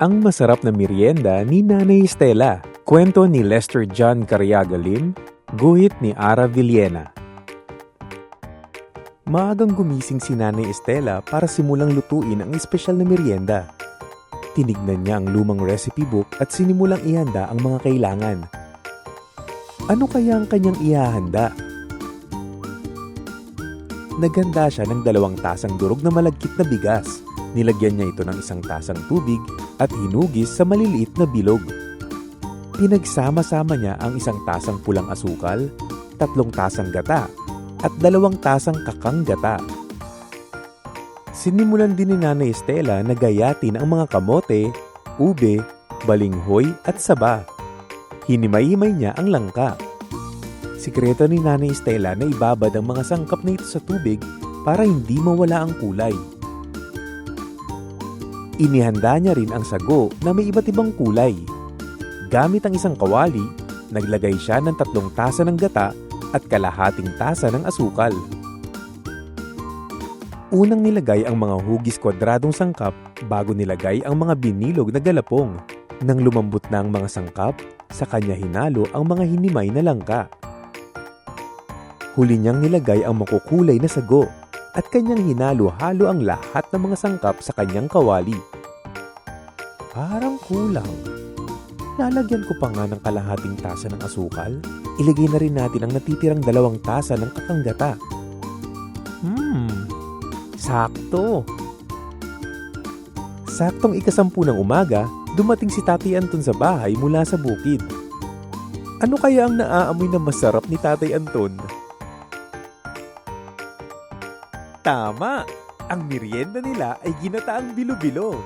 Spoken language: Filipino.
Ang masarap na merienda ni Nanay Estela. Kwento ni Lester John Cariaga Lim, guhit ni Ara Villena. Maagang gumising si Nanay Estela para simulang lutuin ang espesyal na merienda. Tinignan niya ang lumang recipe book at sinimulang ihanda ang mga kailangan. Ano kaya ang kanyang ihahanda? Naganda siya ng dalawang tasang durog na malagkit na bigas. Nilagyan niya ito ng isang tasang tubig at hinugis sa maliliit na bilog. Pinagsama-sama niya ang isang tasang pulang asukal, tatlong tasang gata, at dalawang tasang kakang gata. Sinimulan din ni Nanay Estela na gayatin ang mga kamote, ube, balinghoy at saba. Hinimay-himay niya ang langka. Sikreto ni Nanay Estela na ibabad ang mga sangkap na ito sa tubig para hindi mawala ang kulay. Inihanda niya rin ang sago na may iba't ibang kulay. Gamit ang isang kawali, naglagay siya ng tatlong tasa ng gata at kalahating tasa ng asukal. Unang nilagay ang mga hugis kwadradong sangkap bago nilagay ang mga binilog na galapong. Nang lumambot na ang mga sangkap, sa kanya hinalo ang mga hinimay na langka. Huli niyang nilagay ang makukulay na sago at kanyang hinalo-halo ang lahat ng mga sangkap sa kanyang kawali. Parang kulang. Lalagyan ko pa nga ng kalahating tasa ng asukal. Ilagay na rin natin ang natitirang dalawang tasa ng kakanggata. Hmm, sakto. Saktong ikasampu ng umaga, dumating si Tatay Anton sa bahay mula sa bukid. Ano kaya ang naaamoy na masarap ni Tatay Anton? Tama! Ang merienda nila ay ginataang bilo-bilo.